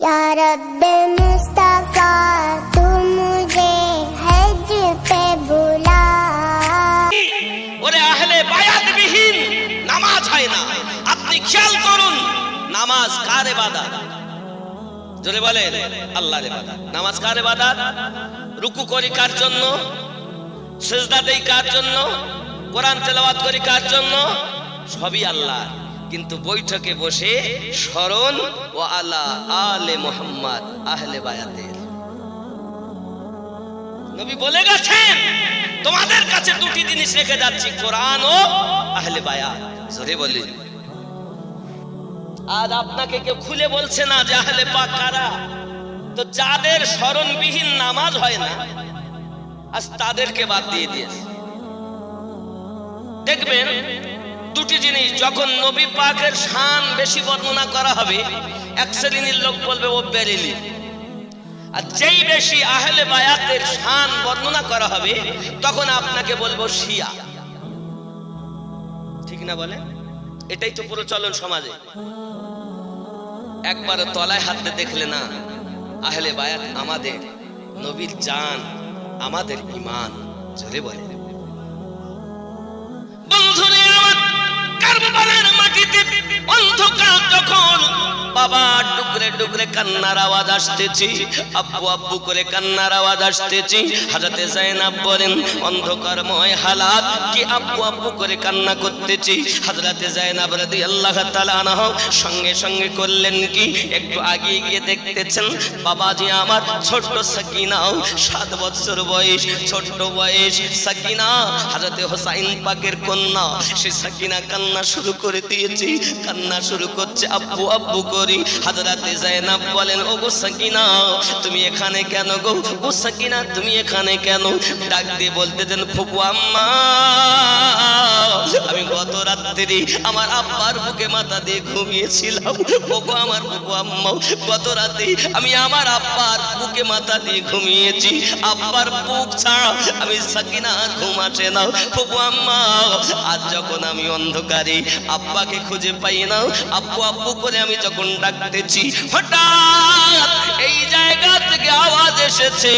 या रब मुस्तफा तू मुझे हज पे बुला ওরে আহলে বায়াতবিহীন নামাজ হয় না আপনি খেয়াল করুন নামাজ কার ইবাদত জোরে বলেন আল্লাহর ইবাদত নামাজ কার ইবাদত রুকু করি কার জন্য সিজদা দেই কার জন্য কোরআন তেলাওয়াত করি কার জন্য সবই আল্লাহ কিন্তু বৈঠকে বসে স্মরণ ও আলা আলে মোহাম্মদ, আহলে বায়াতের। নবী বলে গেছেন, তোমাদের কাছে দুটি জিনিস রেখে যাচ্ছি, কোরআন ও আহলে বায়াত। জোরে বলি আজ আপনাকে কেউ খুলে বলছে না যে আহলে পাক কারা? তো যাদের স্মরণবিহীন নামাজ হয় না, আজ তাদেরকে বাদ দিয়ে দিয়েছে। দেখবেন দুটি জিনিস, যখন নবী পাকের শান বেশি বর্ণনা করা হবে, এক শ্রেণির লোক বলবে, ও বেরেলি। আর যেই বেশি আহলে বায়াতের শান বর্ণনা করা হবে, তখন আপনাকে বলব শিয়া। ঠিক না বলে এটাই তো প্রচলন সমাজে। একবার তলায় হাতে দেখলে না, আহলে বায়াত আমাদের নবীর জান, আমাদের ইমান জোরে বলে কারবালার মাটিতে অন্ধকার যখন বাবা ডুকরে ডুকরে কান্নার আওয়াজ আসতেছি, আব্বু আব্বু করে কান্নার আওয়াজ আসতেছি হাজাতে জাইনাব বলেন, অন্ধকারময় হালাত, কি আব্বু আব্বু করে কান্না করতেছি? হাজরাতে জাইনাব রাদিয়াল্লাহু তাআলা আনহা সঙ্গে সঙ্গে করলেন কি, একটু আগিয়ে গিয়ে দেখতেছেন বাবাজি আমার ছোট্ট সাকিনাও সাত বছর বয়স, ছোট্ট বয়স সাকিনা, হাজরাতে হোসাইন পাকের কন্যা, সে সাকিনা কান্না শুরু করে দিয়েছে। কান্না শুরু করছে, আব্বু আব্বু করি। হাজরাতে জায়নাব বলেন ও গো সাকিনা, তুমি এখানে কেন গো? ও সাকিনা, তুমি এখানে কেন? ডাক দিয়ে বলতে দেন, ফুপু আম্মা, আমি গত রাত্রি আমার আব্বার বুকে মাথা দিয়ে ঘুমিয়েছিলাম। ওগো আমার ফুপু আম্মা, গত রাতে আমি আমার আব্বার বুকে মাথা দিয়ে ঘুমিয়েছি। আব্বার বুক ছাড়া আমি সাকিনা ঘুম না। ফুপু আম্মা, আজ যখন আমি অন্ধকারে আব্বাকে খুঁজে পাই না। আব্বু আব্বু করে আমি যখন ডাকতেছি, হঠাৎ এই জায়গা থেকে আওয়াজ এসেছে,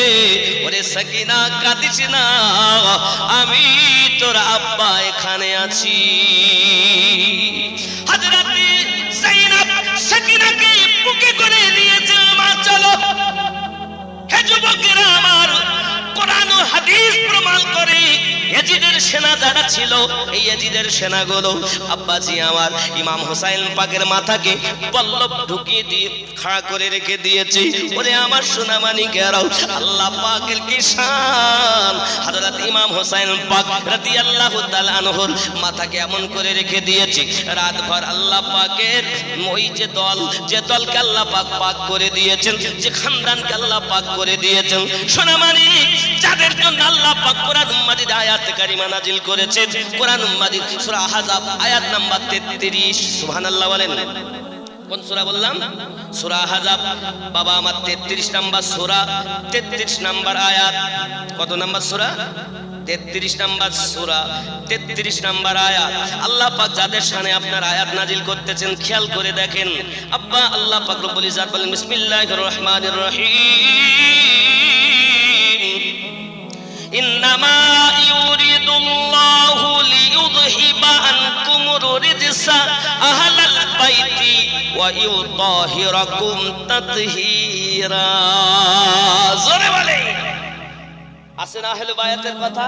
ওরে সাকিনা, কাঁদিস না, আমি তোর আব্বা এখানে আছি। আমার হাদিস প্রমাণ করে ইয়াজিদের সেনা যারা ছিল, এই ইয়াজিদের সেনাগুলো আব্বাজি আমার ইমাম হোসাইন পাকের মাথাকে পল্লব ঢুকিয়ে দিয়ে খাড়া করে রেখে দিয়েছে। ওরে আমার সোনামানি গেরাও আল্লাহ পাকের কি শান? ইমাম হোসাইন পাক রাদিয়াল্লাহু তাআলা আনহুর মাথাকে এমন করে রেখে দিয়েছে, রাত ভর আল্লাহ পাকের ওই যে দল, যে দলকে আল্লাহ পাক পাক করে দিয়েছেন, যে খানদানকে আল্লাহ পাক করে দিয়েছেন। সোনামানি, যাদের জন্য আয়াত নাজিল করেছেন, কোরআন মাজিদ সূরা আহজাব আয়াত নাম্বার 33 সুবহানাল্লাহ বলেন। কোন সূরা বললাম? সূরা আহজাব বাবা আমার 33 নাম্বার সূরা 33 নাম্বার আয়াত। কত নাম্বার সূরা? 33 নাম্বার সূরা 33 নাম্বার আল্লাহ পাক যাদের শানে আপনার আয়াত নাজিল করতেছেন, খেয়াল করে দেখেন। আব্বা, আল্লাহ পাক বলেন, বিসমিল্লাহির রহিম। ইন্নামা ইউরিদুল্লাহু লিইউযহিবা আনকুম রিজসা আহলাল বাইতি ওয়া ইউতাহিরাকুম তাতহীরা জোরে বলে আছে না বায়াতের কথা?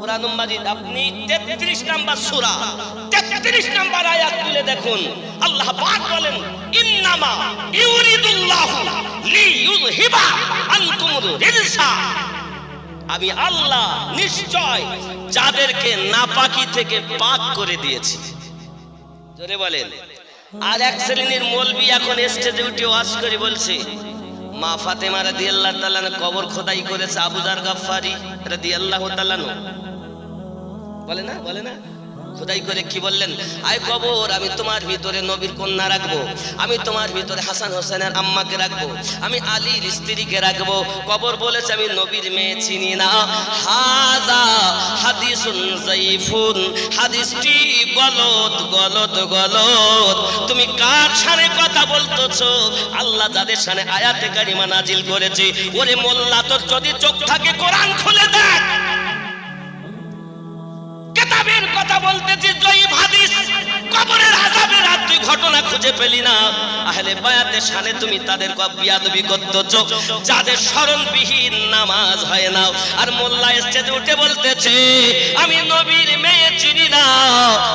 কোরআন মাজিদ, আপনি 33 নাম্বার সূরা 33 নাম্বার আয়াত তুলে দেখুন। আল্লাহ পাক বলেন, ইন্নামা ইউরিদুল্লাহু লিইউযহিবা আনকুম রিজসা। আমি আল্লাহ নিশ্চয় যাদেরকে নাপাকি থেকে পাক করে দিয়েছি। জোরে বলেন। আর এক শ্রেণির মলবি এখন স্টেজে উঠে ওয়াজ করে বলছে, মা ফাতেমা আল্লাহ তাআলা কবর খোদাই করেছে আবু জার গাফফারি রাদিয়াল্লাহু তাআলা বলে না? বলে না? খোদাই করে কি বললেন? আয় কবর, আমি তোমার ভিতরে নবীর কন্যা রাখব। আমি তোমার ভিতরে হাসান হোসেনের আম্মাকে রাখব। আমি আলীর স্ত্রীকে রাখব। কবর বলেছে, আমি নবীর মেয়ে চিনি না। হাদা হাদিসুন জাইফুন হাদিসটি গলত গলত গলত তুমি কার সানে কথা বলতেছো? আল্লাহ যাদের সানে আয়াতে কারিমা নাজিল করেছে, ওরে মোল্লা, তোর যদি চোখ থাকে কোরআন খুলে দেখ। কেতাবের কথা বলতেছি, জয়ীব হাদিস। কবরের আযাবের আর তুই ঘটনা খুঁজে পেলি না। আহলে বায়াতের শানে তুমি তাদের বিয়াদবি করতেছ। যাদের স্মরণবিহীন নামাজ হয় না। আর মোল্লা স্টেজে উঠে বলতেছে, আমি নবীর মেয়ে চিনি না।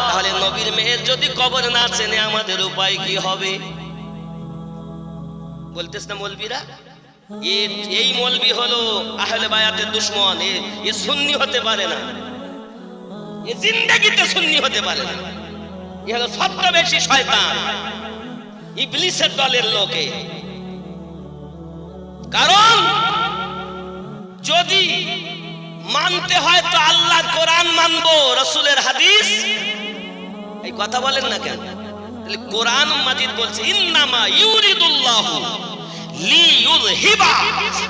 তাহলে নবীর মেয়ে যদি কবর না চেনে, আমাদের উপায় কি হবে? বলতেছ না মলবিরা? এই মলবি হলো আহলে বায়াতের দুশ্মন। এ সুন্নি হতে পারে না। জিন্দেগিতে সুন্নি হতে পারে। এ হলো সবটা বেশি শয়তান। ইবলিসের দলের লোকে। কারণ, যদি মানতে হয় তো আল্লাহর কোরআন মানবো, রসুলের হাদিস। এই কথা বলেন না কেন? তাহলে কোরআন মাজিদ বলছে, ইন্নামা ইউরিদুল্লাহু লিইউযহিবা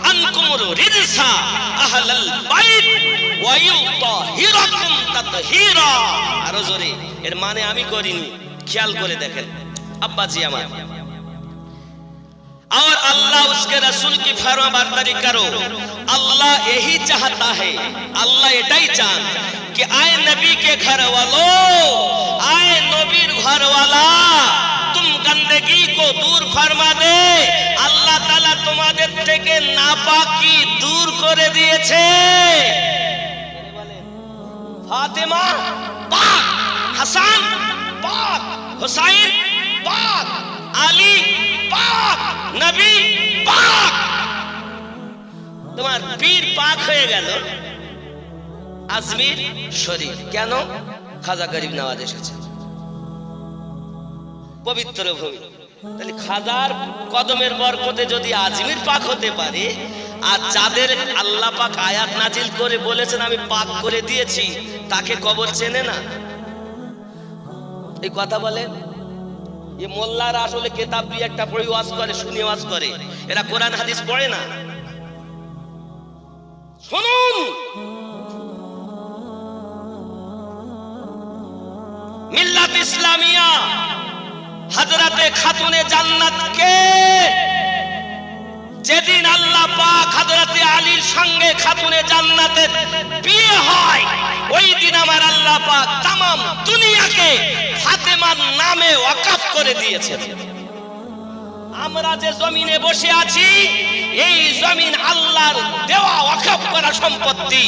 আনকুমুর রিজসা আহলাল বাইত ওয়া ইউতাহিরাকুম তাতহীরা আরো জোরে এর মানে আমি করিনি খেয়াল করে দেখেন আব্বাজি আমার और अल्लाह उसके रसूल की फरमा बरदारी करो अल्लाह यही चाहता है अल्लाह এটাই চান कि आए नबी के घर वालों आए नबीर घर वाला तुम गंदगी को दूर फरमा दे আল্লাহ তাআলা তোমাদের থেকে নাপাকি দূর করে দিয়েছে ফাতেমা পাক হাসান পাক হুসাইন পাক আলী পাক নবী পাক তোমার পীর পাক হয়ে গেল আজমির শরীফ। কেন? খাজা গরিব নওয়াজ এসেছে। পবিত্র ভূমি। তাহলে খাজার কদমের বরকতে যদি আজমির পাক হতে পারে আর যাদের আল্লাহ পাক আয়াত নাজিল করে বলেছেন, আমি পাক করে দিয়েছি, তাকে কবর চেনে না। এই কথা বলেন এই মোল্লারা আসলে কেতাব দিয়ে একটা পড়ি ওয়াজ করে, শুনি ওয়াজ করে। এরা কোরআন, হাদিস পড়ে না। শুনুন! মিল্লাত ইসলামিয়া, হযরতে খাতুনে জান্নাত কে? যেদিন আল্লাহ পাক হযরতে আলীর সঙ্গে খাতুনে জান্নাতের বিয়ে হয়, ওই দিন আমার আল্লাহ পাক তামাম দুনিয়াকে ফাতেমার নামে ওয়াকাফ করে দিয়েছেন। আমরা যে জমিনে বসে আছি, এই জমিন আল্লাহর দেওয়া ওয়াকাফ করা সম্পত্তি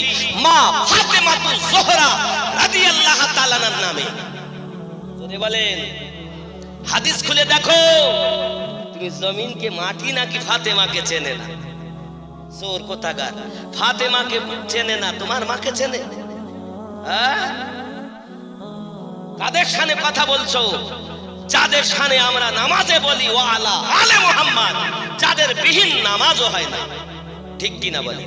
মা ফাতেমাতু জোহরা রাদিয়াল্লাহু তাআলার নামে। বলেন, হাদিস খুলে দেখো। তুমি জমিনকে মাটি নাকি ফাতেমাকে চেনে না? চোর কোথাকার? ফাতেমাকে চেনে না, তোমার মাকে চেনে? হ্যাঁ? কাদের সানে কথা বলছো? যাদের সানে আমরা নামাজে বলি, ও আলা, আলে মোহাম্মদ। যাদের বিহীন নামাজও হয় না। ঠিক কিনা বলি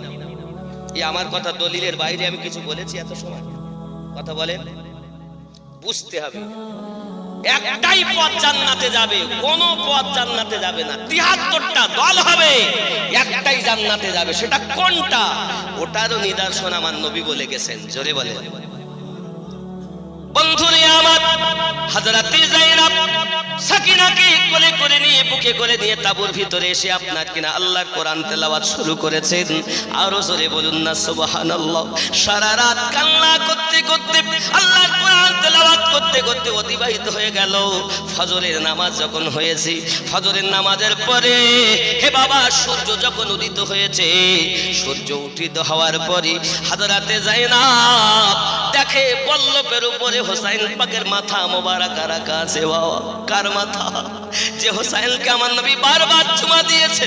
এই আমার কথা দলিলের বাইরে আমি কিছু বলেছি এত সময়। কথা বলেন? বুঝতে হবে। একটাই পথ জান্নাতে যাবে, কোন পথ জান্নাতে যাবে না। তিয়াত্তরটা দল হবে, একটাই জান্নাতে যাবে, সেটা কোনটা? ওটারও নিদর্শন আমার নবী বলে গেছেন, জোরে বলে বন্ধুরে আমার, হাজরাতে জাইনাব সাকিনাকে কোলে করে নিয়ে, বুকে করে নিয়ে তাবুর ভিতরে এসে আপনার কিনা আল্লাহর কোরআন তেলাওয়াত শুরু করেছেন। আরও জোরে বলুন না, সুবহানাল্লাহ, সারা রাত কান্না করতে করতে, আল্লাহর কোরআন তেলাওয়াত করতে করতে অতিবাহিত হয়ে গেল। ফজরের নামাজ যখন হয়েছে, ফজরের নামাজের পরে হে বাবা, সূর্য যখন উদিত হয়েছে, সূর্য উঠিত হওয়ার পরে হাজরাতে যায় না দেখে পল্লবের উপরে হোসাইন পাকের মাথা মোবারক রাখা আছে বাবা, কার মাথা? যে হোসাইনকে আমার নবী বারবার চুমা দিয়েছে।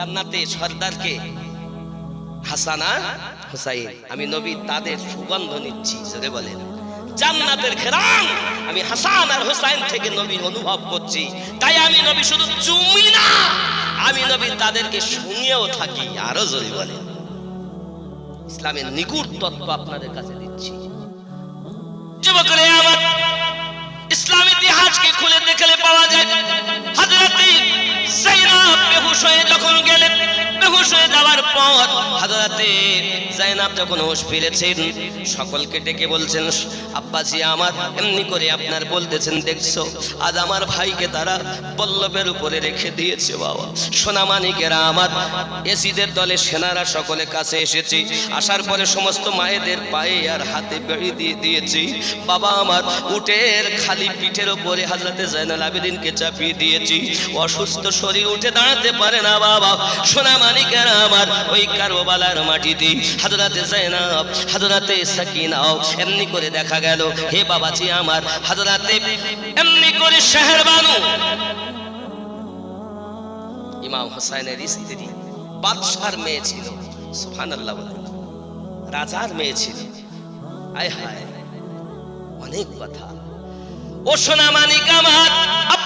জান্নাতে সর্দারকে হাসান হোসাইন। আমি নবী, তাদের সুগন্ধ নিচ্ছি জোরে বলেন। জান্নাতের ঘেরান। আমি হাসান আর হোসাইন থেকে নবী অনুভব করছি। তাই আমি নবী শুধু চুমি না, আমি নবী তাদেরকে শুনিয়েও থাকি, আরও জোরে বলেন। ইসলামের নিগুড় তত্ত্ব আপনাদের কাছে দিচ্ছি। যুবকরে, আমার ইসলাম ইতিহাসকে খুলে দেখলে পাওয়া যায়। জাইনাব বেহুশ হয়ে যখন গেলেন। সকলকে ডেকে বলছেন, আব্বাজি আমার, এমনি করে আপনার বলতেছেন, দেখছ? আজ আমার ভাইকে তারা পল্লবের উপরে রেখে দিয়েছে, বাবা। সোনামানিকেরা আমার, এসিদের দলে সেনারা সকলে কাছে এসেছি। আসার পরে সমস্ত মায়েদের পায়ে আর হাতে বেড়ি দিয়ে দিয়েছি। বাবা আমার, উটের খালি পিঠের ওপরে হাজরাতে জাইনাল আবেদিনকে চাপিয়ে দিয়েছি। অসুস্থ শরীর উঠে দাঁড়াতে পারে না, বাবা। মানিকেরা আমার, ওই কারবালার মাটিতে। হাজরাতে জাইনাব হাজরাতে সাকিনাও এমনি করে দেখা গেল, হে বাবাজি আমার হাজরাতে এমনি করে শহর বানু। ইমাম হোসাইনের স্ত্রী বাদশার মেয়ে ছিল বলে। রাজার মেয়ে ছিল। আয় হায়, অনেক কথা। ও সোনা মানিক আমার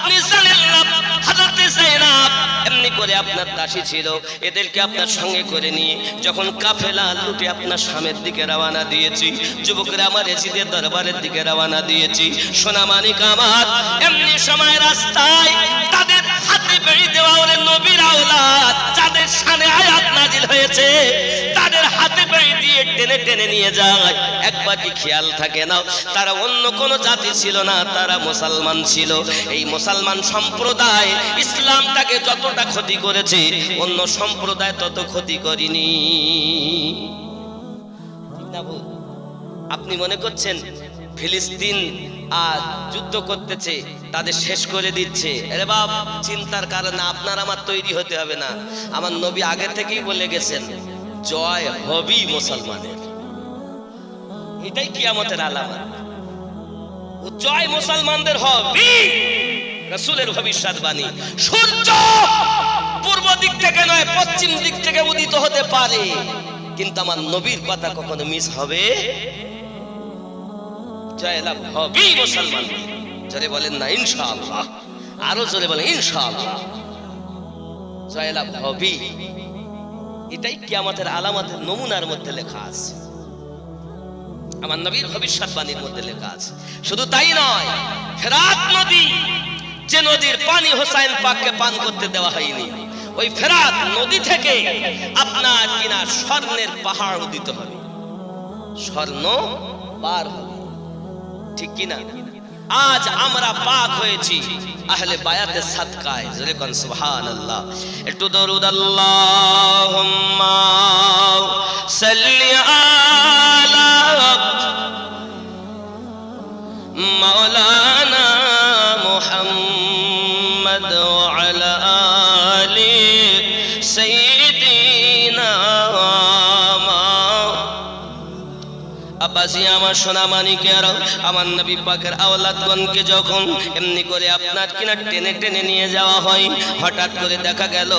আপনি জানেন না হাজরতে জাইনাব এমনি করে আপনার দাসী ছিল। এদেরকে আপনার সঙ্গে করে নিয়ে যখন কাফেলা লুটে আপনার স্বামীর দিকে রওনা দিয়েছি, যুবকরা আমার এসিদের দরবারের দিকে রওনা দিয়েছি। সোনা মানিক আমার, এমনি সময় রাস্তায় তাদের দেওয়া হলে নবীর আওলাদ যাদের সানে আয়াত নাজিল হয়েছে, তাদের হাতে বেড়ে দিয়ে টেনে টেনে নিয়ে যায়। একবার কি খেয়াল থাকে না, তারা অন্য কোন জাতি ছিল না, তারা মুসলমান ছিল। এই মুসলমান সম্প্রদায় ইসলামটাকে যতটা ক্ষতি করেছে, অন্য সম্প্রদায় তত ক্ষতি করিনি? আপনি মনে করছেন ফিলিস্তিন আর যুদ্ধ করতেছে, তাদের শেষ করে দিচ্ছে। আরে বাপ, চিন্তার কারণে আপনার আমার তৈরি হতে হবে না। আমার নবী আগে থেকেই বলে গেছেন, জয় হবি মুসলমানের। এটাই কিয়ামতের আলামত। জয় মুসলমানদের হবি, রাসূলের ভবিষ্যৎবাণী সূর্য পূর্ব দিক থেকে নয়, পশ্চিম দিক থেকে উদিত হতে পারে। কিন্তু আমার নবীর কথা কখনো মিস হবে? জয়লাভ মুসলমান। জোরে বলেন না, ইনশাআল্লাহ। আরও জোরে বলেন, ইনশাআল্লাহ। জয়লাভ এটাই কি আমাদের আলামতের নমুনার মধ্যে লেখা আছে। আমার নবীর ভবিষ্যৎবাণীর মধ্যে লেখা আছে। শুধু তাই নয়, ফেরাত নদী, যে নদীর পানি হোসাইন পাককে পান করতে দেওয়া হয়নি, ওই ফেরাত নদী থেকে আপনার কিনা স্বর্ণের পাহাড় উদিত হবে। স্বর্ণ পার হবে ঠিক কিনা? আজ আমরা পাক হয়েছি। আহলে বায়াতে সাদকায়। জোরে কোন, সুবহানাল্লাহ। একটু দরুদ আল্লাহুম্মা, সাল্লি আলা আব্বাসি আমার সোনা মানিকের আমার নবী পাকের আওলাদগণকে যখন এমনি করে আপনার কিনা টেনে টেনে নিয়ে যাওয়া হয়, হঠাৎ করে দেখা গেল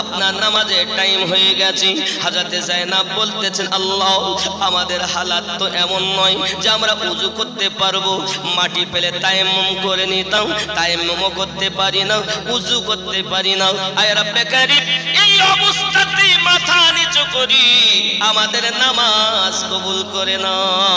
আপনার নামাজের টাইম হয়ে গেছে। হাজাতে জায়নাব বলতেছেন, আল্লাহ, আমাদের হালাত তো এমন নয় যে আমরা উজু করতে পারব, মাটি পেলে তায়াম্মুম করে নিতাম, তায়াম্মুমও করতে পারি না, উজু করতে পারি না। আয় রাব্বে কারীম, এই অবস্থাতে মাথা নিচু করি, আমাদের নামাজ কবুল করে না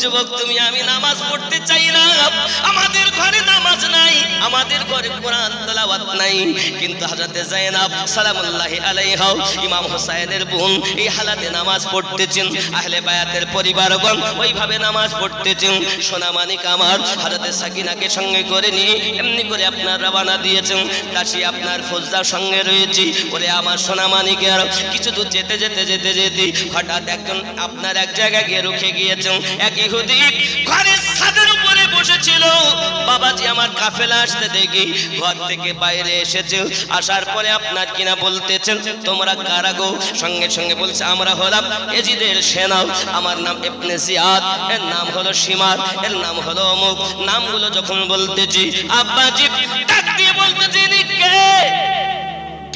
যুবক, তুমি আমি নামাজ পড়তে চাই না আমাদের ঘরে নামাজ নাই, আমাদের ঘরে কোরআন তেলাওয়াত নাই। কিন্তু হযরতে যায়েনাব সালামুল্লাহি আলাইহা ইমাম হোসাইনের বোন এই হালাতে নামাজ পড়তেছেন। আহলে বায়াতের পরিবারগণ ওইভাবে নামাজ পড়তেছেন। সোনা মানিক আমার হযরতে সাকিনাকে সঙ্গে করে নিয়ে এমনি করে আপনার রওনা দিয়েছেন। দাসী আপনার ফৌজদার সঙ্গে রয়েছে। ওরে আমার সোনা মানিকের কিছু দূর যেতে যেতে যেতে যেতে হঠাৎ একজন আপনার এক জায়গায় গিয়ে রুখে গিয়েছেন এক ইহুদি ঘরের ছাদের উপরে বসেছিল। বাবাজি আমার কাফেলা আসতে দেখি, ঘর থেকে বাইরে এসেছে। আসার পরে আপনার কিনা বলতেছেন, তোমরা কারা গো? সঙ্গে সঙ্গে বলছে, আমরা হলাম এজিদের সেনা। আমার নাম ইবনে জিয়াদ, এর নাম হলো সীমার এর নাম হলো অমুক। নামগুলো যখন বলতেছি, আব্বাজি দিয়ে বলতেছি কে?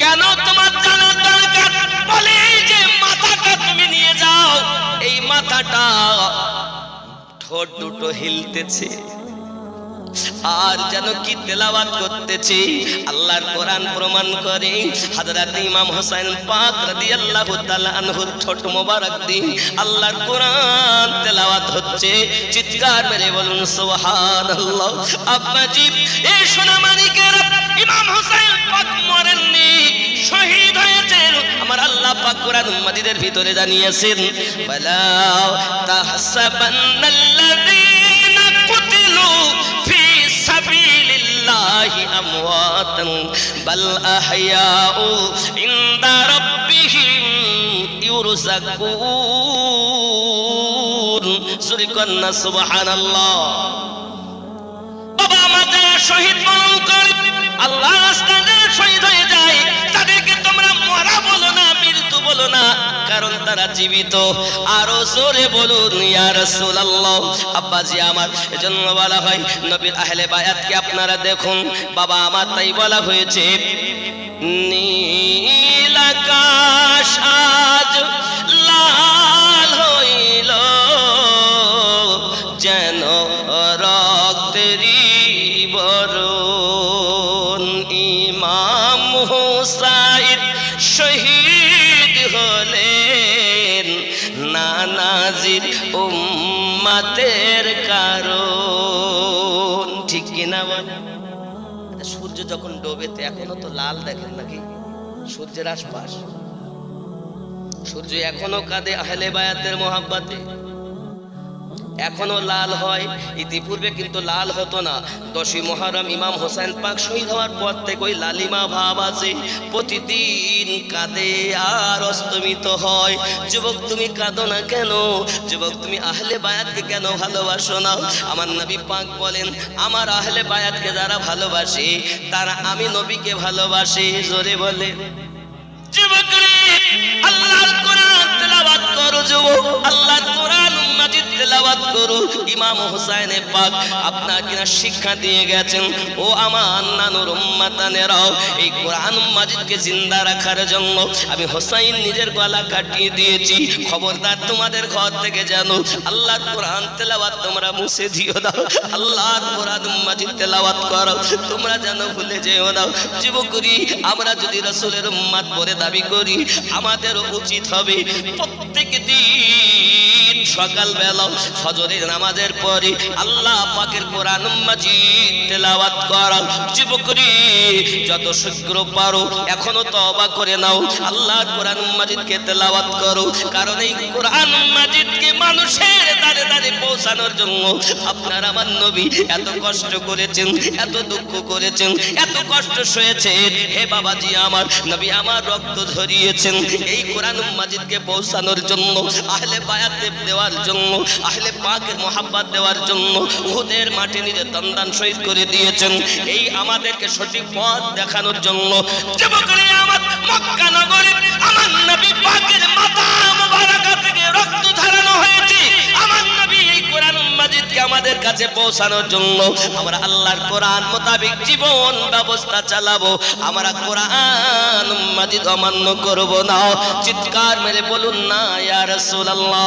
কেন তোমার জানার দরকার? বলে এই যে মাথাটা তুমি নিয়ে যাও। এই মাথাটা ঠোঁট দুটো হিলতেছে। আর যেন কি তেলাওয়াত করতেছে, আল্লাহর কোরআন প্রমাণ করে, হযরত ইমাম হোসেন পাক রাদিয়াল্লাহু তাআলা আনহুর ছোট মোবারক দিন, আল্লাহর কোরআন তেলাওয়াত হচ্ছে। চিৎকার মেরে বলুন, সুবহানাল্লাহ। আব্বাজি এই সোনা মানিকের ইমাম হোসেন পাক মরেননি, শহীদ আমার আল্লাহ পাক কোরআন মাজিদের ভিতরে জানিয়েছেন, বালা তাহসাবান্নাল্লাযীনা কুতিলু ফি সাবিলিল্লাহি আমওয়াতান, বাল আহইয়াউ ইনদা রাব্বিহিম ইউরযাকুন। সুরিকান্না সুবহানাল্লাহ। বাবা যারা শহীদ বরণ করে আল্লাহ রাস্তায় শহীদ হয়ে বলো না, কারণ তারা জীবিত। আরও জোরে বলুন আব্বাজি আমার, এজন্য বলা হয়, নবীর আহলে বায়াতকে আপনারা দেখুন। বাবা আমার তাই বলা হয়েছে, নীল লাল হইল, যেন রক্তেরই বরণ সূর্য যখন ডোবেতে এখনও তো লাল দেখেন নাকি? সূর্যের আশপাশ। সূর্য এখনও কাঁদে আহলে বায়াতের মোহাব্বাতে। এখনও লাল হয়। ইতিপূর্বে কিন্তু লাল হতো না। দশই মহারম ইমাম হোসেন পাক শহীদ হওয়ার পর থেকে ওই লালিমা ভাব আছে। প্রতিদিন কাঁদে আর অস্তমিত হয়। যুবক, তুমি কাঁদো না কেন? যুবক, তুমি আহলে বায়াতকে কেন ভালোবাসো না? আমার নবী পাক বলেন, আমার আহলে বায়াতকে যারা ভালোবাসে, তারা আমি নবীকে ভালোবাসে। জোরে বলে। তেলাওয়াত আমি হোসাইন নিজের গলা কাটিয়ে দিয়েছি। খবরদার তোমাদের ঘর থেকে জানো আল্লাহর কোরআন তেলাওয়াত তোমরা মুছে দিও দাও আল্লাহর কোরআন মাজিদ তেলাওয়াত করো, তোমরা যেন ভুলে যেও দাও যুবকরি আমরা যদি রসুলের উম্মাদ বলে দাবি করি আমাদের উচিত হবে প্রত্যেক দিন সকাল বেলা ফজরের নামাজের পরে আল্লাহ পাকের কোরআন মাজিদ তেলাওয়াত করা যুবকরি, যত শীঘ্র পারো, এখনও তওবা করে নাও। আল্লাহর কোরআন মাজিদকে তেলাওয়াত করো। কারণ এই কোরআন মাজিদকে মানুষের দাঁড়ে দাঁড়ে পৌঁছানোর জন্য আপনার আমার নবী এত কষ্ট করেছেন, এত দুঃখ করেছেন, এত কষ্ট সয়েছেন। হে বাবাজি আমার, নবী আমার রক্ত ঝরিয়েছেন। এই কোরআন মাজিদকে পৌঁছানোর জন্য আহলে বায়াত বায়াতে দেওয়ার জন্য, আহলে পাকের মোহাব্বাত দেওয়ার জন্য উহুদের মাঠে নিজের দন্দান শহীদ করে দিয়েছেন। এই আমাদেরকে সঠিক পথ দেখানোর জন্য মক্কা আমার নবী পাকের থেকে রক্ত ধারানো হয়েছে। মাজিদকে আমাদের কাছে পৌঁছানোর জন্য আমরা আল্লাহর কোরআন মোতাবেক জীবন ব্যবস্থা চালাবো। আমরা কোরআন মাজিদ অমান্য করব না। চিৎকার মেরে বলুন না, ইয়া রাসূলুল্লাহ।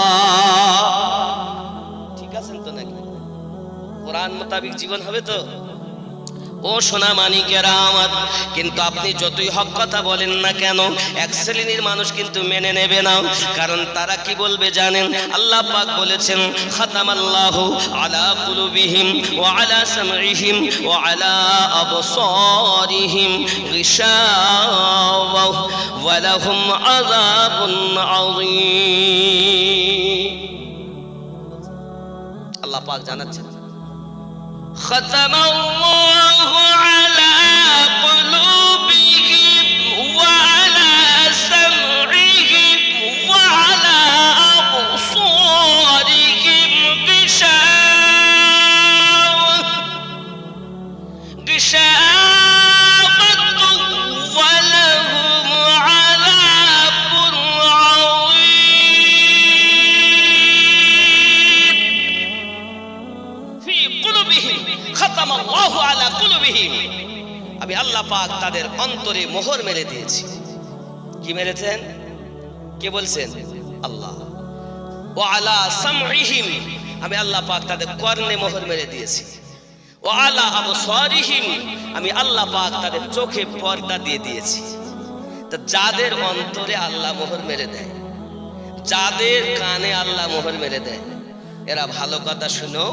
ঠিক আছেন তো নাকি? কোরআন মোতাবেক জীবন হবে তো? ও সোনা মানিকেরা আমার কিন্তু আপনি যতই হক কথা বলেন না কেন, এক শ্রেণির মানুষ কিন্তু মেনে নেবে না। কারণ তারা কি বলবে জানেন? আল্লাহ পাক বলেছেন, খাতামাল্লাহু আলা কুলুবিহিম ওয়া আলা সামঈহিম ওয়া আলা আবসারিহিম গিশাওয়া ওয়া লাহুম আযাবুন আযীম. আল্লাহ পাক জানাচ্ছেন ختم الله على قلوبهم পাক তাদের অন্তরে মোহর মেরে দিয়েছি। কি মেরেছেন? কে বলছেন? আল্লাহ। ও আলা সামহিম আমি আল্লাহ পাক তাদের কর্ণে মোহর মেরে দিয়েছি। ও আলা আবু সরিহিম আমি আল্লাহ পাক তাদের চোখে পর্দা দিয়ে দিয়েছি। তা যাদের অন্তরে আল্লাহ মোহর মেরে দেয়, যাদের কানে আল্লাহ মোহর মেরে দেয়, এরা ভালো কথা শুনো,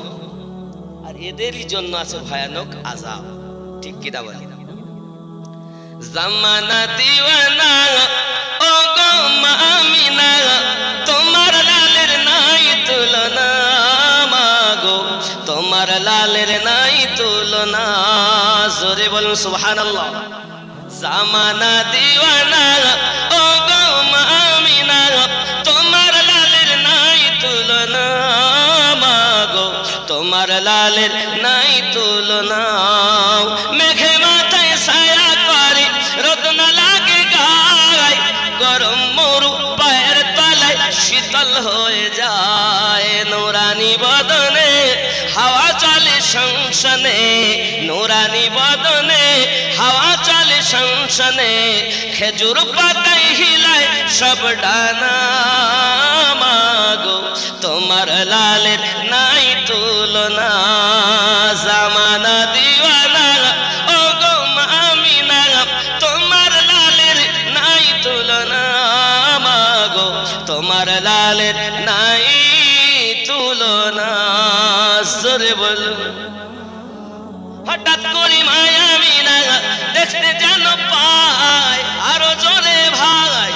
আর এদেরই জন্য আছে ভয়ানক আজাব ঠিক কিনা বলি জামানা দিওয়ানা ও গো মামিনা তোমার লালের নাই তুলনা মাগো তোমার লালের নাই তুলনা জোরে বলুন সুবহানাল্লাহ জামানা দিওয়ানা ও গো মামিনা তোমার লালের নাই তুলনা মাগো তোমার লালের নাই তুলনা শীতল হয়ে যায় নোরানি বদনে, হাওয়া চলে সংসনে নোরানি বদনে, হাওয়া চলে সংসনে খেজুর পাতায় হিলায় সব ডানা মাগো, তোমার লালের নাই তুলনা। জোরে বলো হঠাৎ করি মায়ামিনা দেখতে যেন পায় আরও জোরে ভাই।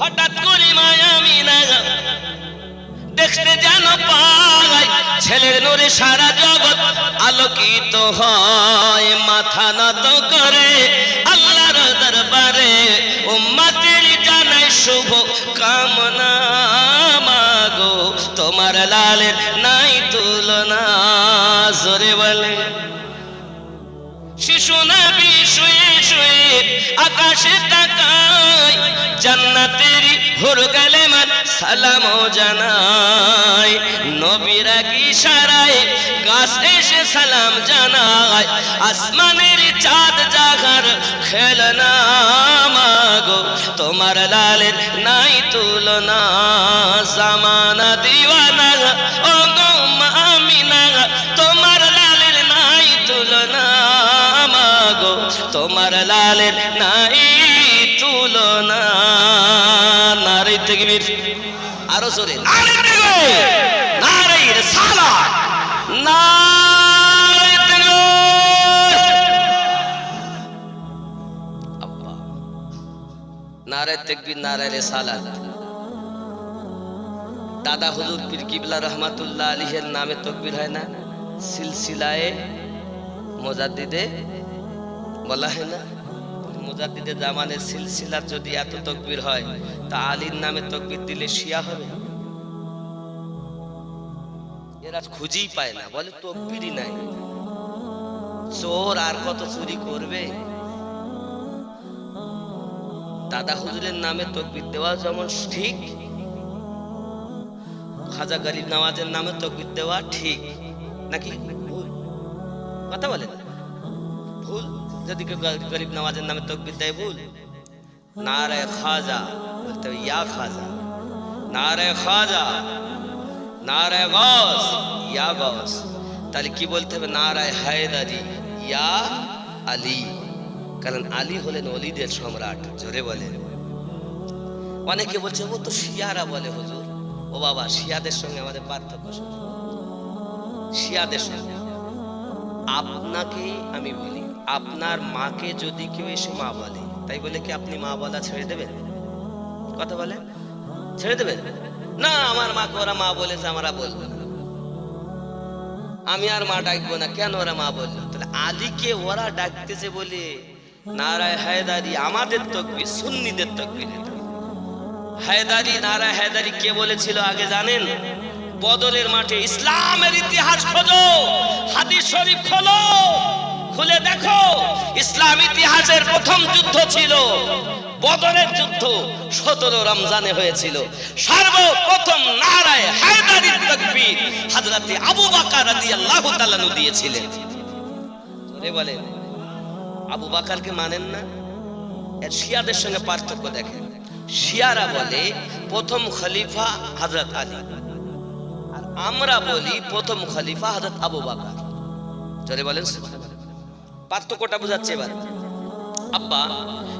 হঠাৎ করি মায়ামিনা দেখতে যেন পাই, ছেলের নূরে সারা জগৎ আলোকিত হয়। মাথা নত করে আল্লাহর দরবারে উম্মতের শুভ কামনা মাগো। তোমার লালের নাই তুলনা, জোরে বলে। শিশু নবী শুয়ে শুয়ে আকাশে তাকায় জান্নাতেরই হুর গেলে মান সালাম জানায়। নবীরা কি সারায় গাছ এসে সালাম জানায়। আসমানের চাঁদ জাগার খেলনা মাগো তোমার লালের নাই তুলনা, জামানা দিওয়ানা ও গো মামিনা তোমার লালের নাই তুলনা মাগো তোমার লালের নাই তুলনা। নারী তেগবীর আরও জোরে। নারী নারী রিসালাত নারী নারী তেগবীর নারী রিসালাত। দাদা হুজুর পীর কিবলা রহমাতুল্লাহ আলীহের নামে তকবির হয় না? সিলসিলায়ে মোজাদ্দিদে বলা হয় না? মুজাদ্দিদে জামানের সিলসিলার যদি এত তকবির হয়, তা আলীর নামে তকবির দিলে শিয়া হবে? এরা খুঁজেই পায় না, বলে তকবিরই নাই। চোর আর কত চুরি করবে? দাদা হুজুরের নামে তকবির দেওয়া যেমন ঠিক, খাজা গরিব নামাজের নামে তকবির দেওয়া ঠিক, নাকি? ভুল। কথা বলেন। ভুল। যদি কেউ গরিব নামাজের নামে তকবির দেয়, ভুল। নারায় খাজা বলতে হবে, ইয়া খাজা। নারায় খাজা। নারায় গস ইয়া গস তাহলে কি বলতে হবে? নারায় হায়দারি। ইয়া আলী। কারণ আলী হলেন অলিদের সম্রাট, জোরে বলেন অনেকে বলছে, ও তো শিয়ারা বলে, হুজুর। ও বাবা, শিয়াদের সঙ্গে আমাদের পার্থক্য শিয়াদের সঙ্গে। আপনাকে আমি বলি, আপনার মাকে যদি কেউ এসে মা বলে, তাই বলে কি আপনি মা বলা ছেড়ে দেবেন? কথা বলে? ছেড়ে দেবেন? না, আমার মাকে ওরা মা বলেছে, আমরা বলব না। আমি আর মা ডাকবো না, কেন ওরা মা বলল? তাহলে আলীকে ওরা ডাকতেছে বলে নারায় হায়দারি আমাদের তকবি সুন্নিদের তকবি হায়দারি, নারায় হায়দারি কে বলেছিল আগে জানেন? মাঠে ইসলামের ইতিহাস হাদিস শরীফ খোলো, খুলে দেখো, ইসলাম ইতিহাসের প্রথম যুদ্ধ ছিল, বদরের যুদ্ধ সতেরো রমজানে হয়েছিল। সর্বপ্রথম নারায় হায়দারি তকবীর হযরতে আবু বকর রাদিয়াল্লাহু দিয়েছিলেন। বলেন। আবু বাকারকে মানেন না। শিয়াদের সঙ্গে পার্থক্য দেখেন। শিয়ারা বলে, প্রথম খলিফা হযরত আলী। আর আমরা বলি, প্রথম খলিফা হযরত আবু বাকার। চলে বলেন পার্থক্যটা বোঝাচ্ছে এবার। আব্বা,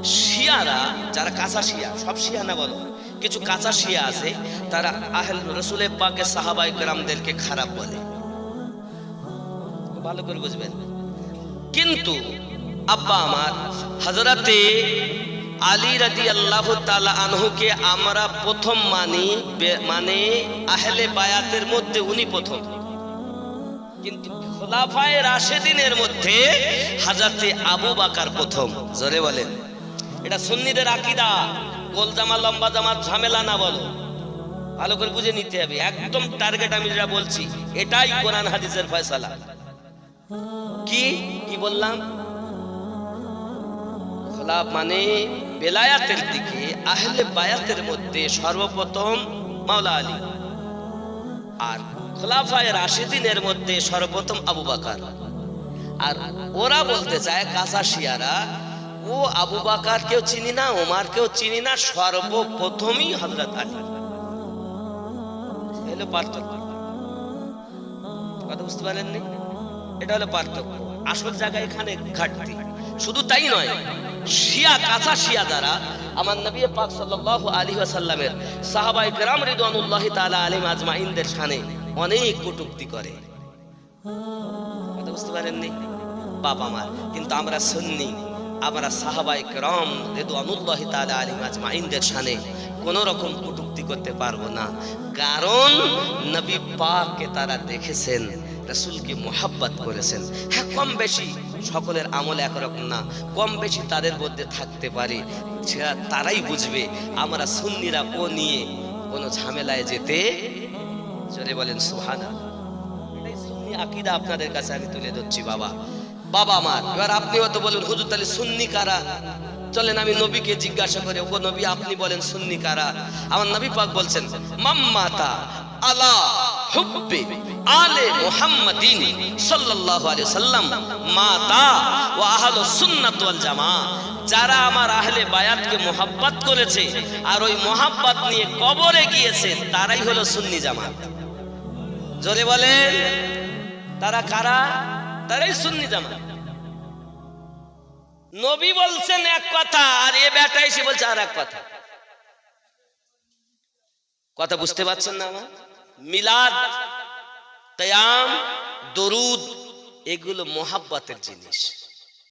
শিয়ারা যারা কাঁচা শিয়া, সব শিয়া না বলো? কিছু কাঁচা শিয়া আছে, তারা আহেল রসুলে পাকে সাহাবাই গ্রামদেরকে খারাপ বলে। ভালো করে বুঝবেন। কিন্তু আব্বা আমার হজরতে আলী রাদি আল্লাহ তালা আনহুকে আমরা প্রথম মানি মানে আহলে বায়াতের মধ্যে উনি প্রথম। কিন্তু খোলাফায়ে রাশেদিনের মধ্যে হাজাতে আবু বাকার প্রথম। জোরে বলেন। এটা সুন্নিদের আকিদা। গোল জামা, লম্বা জামা, ঝামেলা না বলো। ভালো করে বুঝে নিতে হবে। একদম টার্গেট আমি যেটা বলছি, এটাই কোরআন হাদিসের ফয়সালা। কি? কি বললাম? খোলা মানে বেলায়াতের দিকে আহলে বায়াতের মধ্যে সর্বপ্রথম মাওলা আলী আর খোলাফায় রাশিদিনের মধ্যে সর্বপ্রথম আবু বাকার। আর ওরা বলতে চায় কাঁচা শিয়ারা, ও আবু বাকার কেউ চিনি না, ওমার কেউ চিনি না, সর্বপ্রথমই হজরত আলী। পার্থক্য। কথা বুঝতে পারেননি? এটা হলো পার্থক্য। আসল জায়গা এখানে ঘাটতি। শুধু তাই নয় শিয়া কাঁচা শিয়া যারা, আমার নবী পাক সাল্লাহ আলী আসাল্লামের সাহাবাই গ্রাম রিদুয়ানুল্লাহ তালা আলিম আজমাইনদের সানে অনেক কটুক্তি করে। কথা বুঝতে পারেননি? বাবা আমার, কিন্তু আমরা সুন্নি। আমরা সাহাবাই গ্রাম রেদুয়ানুল্লাহ তালা আলিম আজমাইনদের সানে কোন রকম কটুক্তি করতে পারব না। কারণ নবী পাককে তারা দেখেছেন। রাসূলকে মোহাব্বত করেছেন। হ্যাঁ কম বেশি সকলের আমল একরকম না। কম বেশি তাদের মধ্যে থাকতে পারে। সেটা তারাই বুঝবে। আমরা সুন্নিরা ও নিয়ে কোনো ঝামেলায় যেতে জোরে বলেন সুহানা এটাই সুন্নি আকিদা আপনাদের কাছে আমি তুলে ধরছি, বাবা। বাবা আমার, এবার আপনিও তো বলেন, হুজুর, তাহলে সুন্নি কারা? চলেন, আমি নবীকে জিজ্ঞাসা করে ও নবী, আপনি বলেন সুন্নি কারা? আমার নবী পাক বলছেন, মাম্মাতা আলা হুব্বি আলে মুহাম্মাদিন সাল্লাল্লাহু আলাইহি সাল্লাম মাতা ওয়া আহলুস সুন্নাত ওয়াল জামা যারা আমার আহলে বায়াতকে মোহাব্বত করেছে আর ওই মোহাব্বত নিয়ে কবরে গিয়েছে, তারাই হলো সুন্নি জামাত। জোরে বলেন, তারা কারা? তারাই সুন্নি জামাত। নবী বলছেন এক কথা আর এ বেটা এসে বলছে আর এক কথা। কথা বুঝতে পারছেন না আমার? মিলাদ কয়াম দরুদ এগুলো মোহাব্বতের জিনিস।